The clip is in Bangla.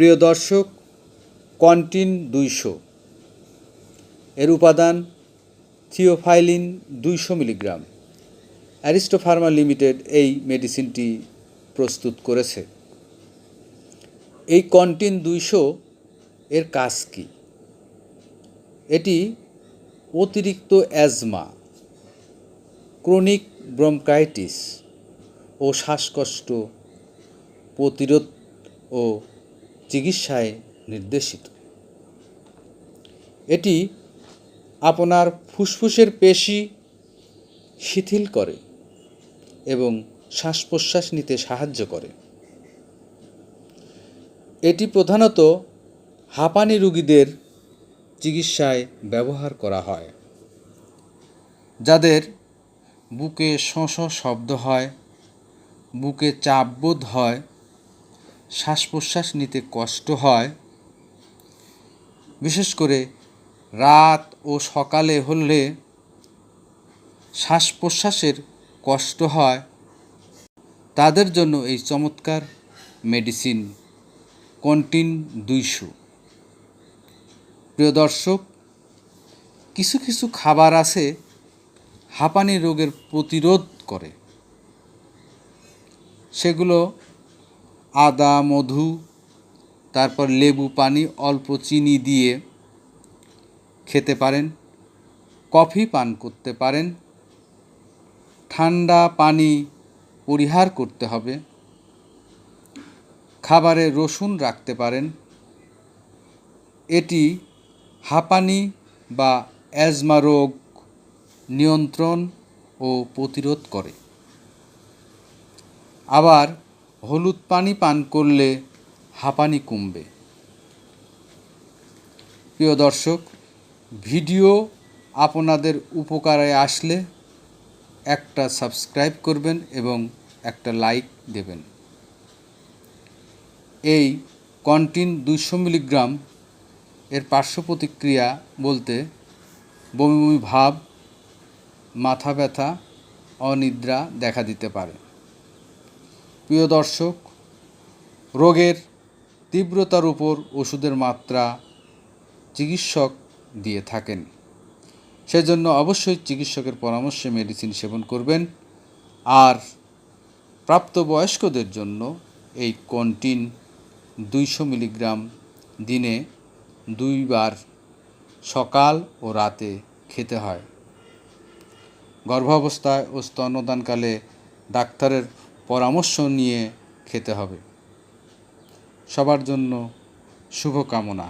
প্রিয় দর্শক, কন্টিন দুইশো। এর উপাদান থিওফাইলিন দুইশো মিলিগ্রাম। অ্যারিস্টো ফার্মা লিমিটেড এই মেডিসিনটি প্রস্তুত করেছে। এই কন্টিন দুইশো এর কাজ কী? এটি অতিরিক্ত অ্যাজমা, ক্রনিক ব্রঙ্কাইটিস ও শ্বাসকষ্ট প্রতিরোধ ও চিকিৎসায় নির্দেশিত। এটি আপনার ফুসফুসের পেশি শিথিল করে এবং শ্বাস প্রশ্বাস নিতে সাহায্য করে। এটি প্রধানত হাঁপানি রোগীদের চিকিৎসায় ব্যবহার করা হয়, যাদের বুকে শোঁ শব্দ হয়, বুকে চাপ বোধ হয় শ্বাস প্রশ্বাস নিতে কষ্ট হয়। বিশেষ করে রাত ও সকালে হলে শ্বাস প্রশ্বাসের কষ্ট হয়। তাদের জন্য এই চমৎকার মেডিসিন কন্টিন দুইশো। প্রিয় দর্শক, কিছু কিছু খাবার আছে হাঁপানি রোগের প্রতিরোধ করে। সেগুলো আদা, মধু, তারপর লেবু, পানি, অল্প চিনি দিয়ে খেতে পারেন, কফি পান করতে পারেন, ঠান্ডা পানি পরিহার করতে হবে, খাবারে রসুন রাখতে পারেন, এটি হাঁপানি বা অ্যাজমা রোগ নিয়ন্ত্রণ ও প্রতিরোধ করে। আবার হলুদ পানি পান করলে হাঁপানি কমবে। প্রিয় দর্শক, ভিডিও আপনাদের উপকারে আসলে একটা সাবস্ক্রাইব করবেন এবং একটা লাইক দেবেন। এই কন্টিন দুইশো মিলিগ্রাম এর পার্শ্ব প্রতিক্রিয়া বলতে বমি বমি ভাব, মাথা ব্যথা, অনিদ্রা দেখা দিতে পারে। প্রিয় দর্শক, রোগের তীব্রতার উপর ওষুধের মাত্রা চিকিৎসক দিয়ে থাকেন। সেজন্য অবশ্যই চিকিৎসকের পরামর্শে মেডিসিন সেবন করবেন। আর প্রাপ্তবয়স্কদের জন্য এই কন্টিন দুইশো মিলিগ্রাম দিনে দুইবার সকাল ও রাতে খেতে হয়। গর্ভাবস্থায় ও স্তন্যদানকালে ডাক্তারের পরামর্শ নিয়ে খেতে হবে। সবার জন্য শুভকামনা।